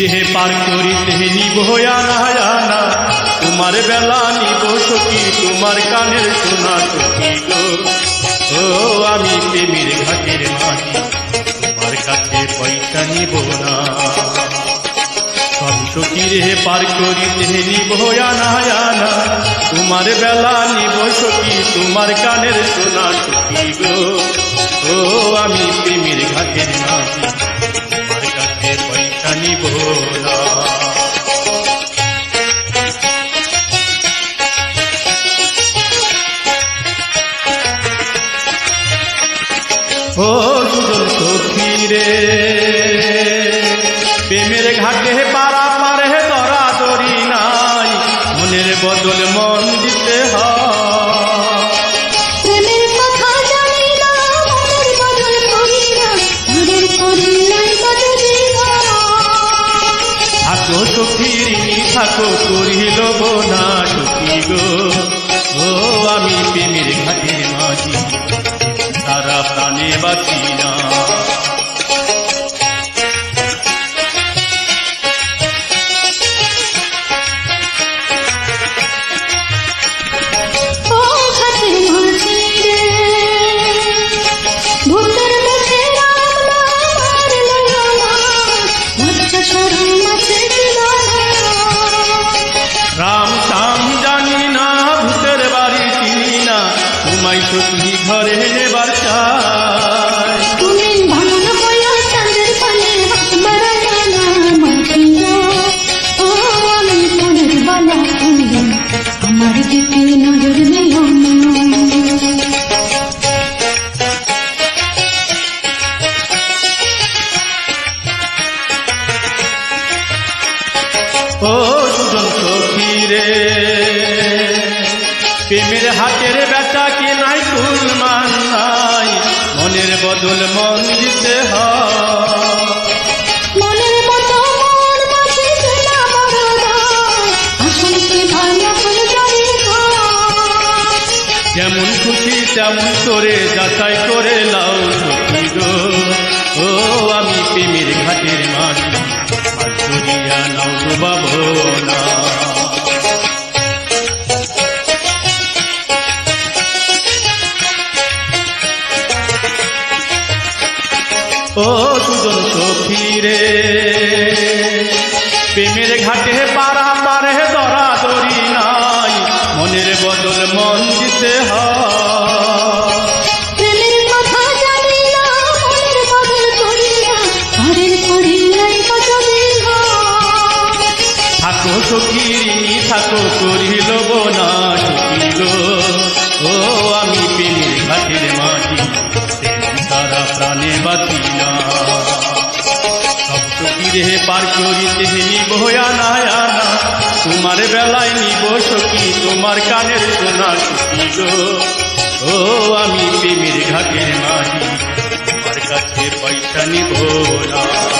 রে পার করিতে নিব আনা আনা তোমার বেলা নিব সখী, তোমার কানের শোনা সখী ও, আমি প্রেমের ঘাটের মাঝি তোমার কাছে পয়সা নিব না। সব সখী রে পার করিতে নিব আনা আনা তোমার বেলা নিব সখী, তোমার কানের শোনা সখী ও, আমি প্রেমের ঘাটের মাঝি ও সুজন সখী রে প্রেমের ঘাটে পারা পারে দরা দরি নাই। মনের বদল মন দিতে হয়। থাকো সখীর থাকো করিল না সখী গো। ও আমি প্রেমের ঘাটের মাঝি। বাঁচি না রাম জানি না ভূতের বাড়ি চিনি না তোমায় ঘরে নেবার চাই ও সুজন সখী রে। প্রেমের হাতের বেচা কি নাই কুল মান নাই? মনের বদল মন দিতে হয়। যেমন খুশি তেমন করে যাচাই করে লাও সখী গো। ও আমি প্রেমের ঘাটের মাঝি। ও সুজন সখী প্রেমের ঘাটে পারা সখীরে পার করিতে নিব আনা তোমার বেলায় নিব সখী, তোমার কানের সোনা সখী ও, আমি প্রেমের ঘাটের মাটি, তোমার কাছে পয়সা নিব না।